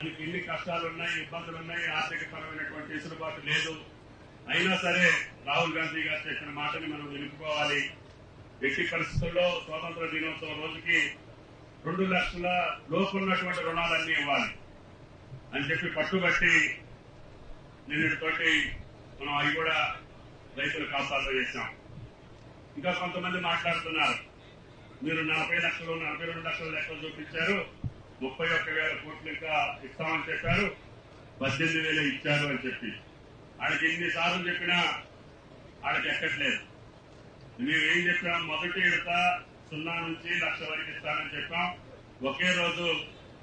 మనకి ఎన్ని కష్టాలు ఉన్నాయి ఇబ్బందులు ఉన్నాయి ఆర్థిక పరమైనటువంటి వెసులుబాటు లేదు. అయినా సరే రాహుల్ గాంధీ గారు చెప్పిన మాటని మనం నిలుపుకోవాలి. ఎట్టి పరిస్థితుల్లో స్వాతంత్ర దినోత్సవం రోజుకి రెండు లక్షల లోపు ఉన్నటువంటి రుణాలన్నీ ఇవ్వాలి అని చెప్పి పట్టుబట్టి నిన్నటితోటి మనం అవి కూడా రైతుల ఖాతాల్లో చేశాం. ఇంకా కొంతమంది మాట్లాడుతున్నారు. మీరు నలభై లక్షలు నలభై రెండు లక్షల లెక్కలు చూపించారు. ముప్పై ఒక్క వేల కోట్లు ఇంకా ఇస్తామని చెప్పారు. పద్దెనిమిది వేలే ఇచ్చారు అని చెప్పి. ఆడికి ఎన్నిసార్లు చెప్పినా ఆడికి ఎక్కట్లేదు. మేమేం ఏం చెప్పాం మొదటి విడత సున్నా నుంచి లక్ష వరకు ఇస్తామని చెప్పాం. ఒకే రోజు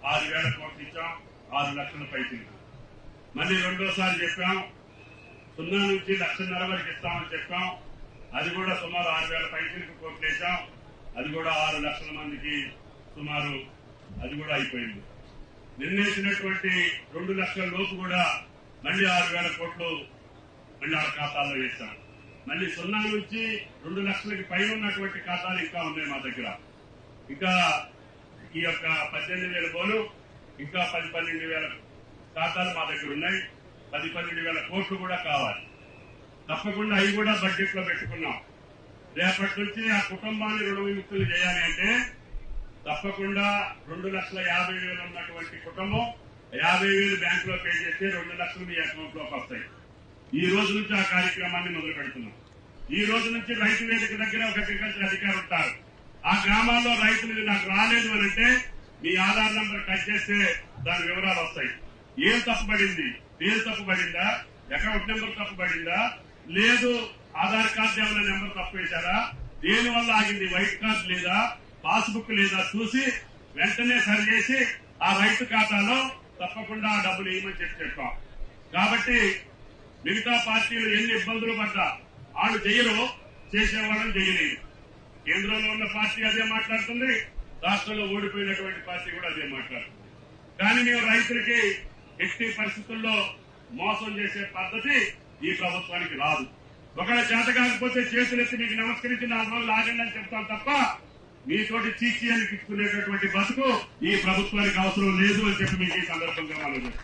ఆరు వేల కోట్లు ఇచ్చాం. ఆరు లక్షల పైకి. మళ్ళీ రెండోసారి చెప్పాం. సున్నా నుంచి లక్షన్నర వరకు ఇస్తామని చెప్పాం. అది కూడా సుమారు ఆరు వేల పైసలకు కోట్లు వేసాం అది కూడా ఆరు లక్షల మందికి సుమారు అది కూడా అయిపోయింది. నిర్ణయించినటువంటి రెండు లక్షల లోపు కూడా మళ్ళీ ఆరు వేల కోట్లు మళ్ళీ ఆ ఖాతాల్లో వేశాం. మళ్ళీ సున్నా నుంచి రెండు లక్షలకి పైన ఉన్నటువంటి ఖాతాలు ఇంకా ఉన్నాయి మా దగ్గర. ఇంకా ఈ యొక్క పద్దెనిమిది వేల బోలు ఇంకా పది పన్నెండు వేల ఖాతాలు మా దగ్గర ఉన్నాయి. పది పన్నెండు వేల కోట్లు కూడా కావాలి. తప్పకుండా అవి కూడా బడ్జెట్లో పెట్టుకున్నాం. రేపటి నుంచి ఆ కుటుంబాన్ని రుణ విముక్తులు చేయాలి అంటే తప్పకుండా రెండు లక్షల యాభై వేలు ఉన్నటువంటి కుటుంబం యాభై వేలు బ్యాంకులో పే చేస్తే రెండు లక్షలు మీ అకౌంట్లోకి వస్తాయి. ఈ రోజు నుంచి ఆ కార్యక్రమాన్ని మొదలు పెడుతున్నాం. ఈ రోజు నుంచి రైతు వేదిక దగ్గర ఒక అగ్రికల్చర్ అధికారి ఉంటారు. ఆ గ్రామాల్లో రైతులు నాకు రాలేదు అని అంటే మీ ఆధార్ నంబర్ కట్ చేస్తే దాని వివరాలు వస్తాయి. ఏం తప్పుపడింది? పేరు తప్పుపడిందా? Account number తప్పుపడిందా? లేదు ఆధార్ కార్డు ఏమైనా నెంబర్ తప్పు వేశారా దేని వల్ల ఆగింది? వైట్ కార్డు లేదా? పాస్బుక్ లేదా చూసి వెంటనే సరిచేసి ఆ రైతు ఖాతాలో తప్పకుండా డబ్బులు వేయమని చెప్పి చెప్పాం. కాబట్టి మిగతా పార్టీలు ఎన్ని ఇబ్బందులు పడ్డా వాళ్ళు చేయరు చేసేవాళ్ళని చేయలేదు కేంద్రంలో ఉన్న పార్టీ అదే మాట్లాడుతుంది రాష్ట్రంలో ఓడిపోయినటువంటి పార్టీ కూడా అదే మాట్లాడుతుంది. కానీ మేము రైతులకి ఎట్టి పరిస్థితుల్లో మోసం చేసే పద్ధతి ఈ ప్రభుత్వానికి రాదు. ఒకవేళ చేత కాకపోతే చేతులెత్తి మీకు నమస్కరించి నాలుగు రోజులు ఆగండి అని చెప్తాం తప్ప మీతోటి చీచి అని తీసుకునేటటువంటి బతుకు ఈ ప్రభుత్వానికి అవసరం లేదు అని చెప్పి మీకు ఈ సందర్భంగా మనం చెప్తున్నాం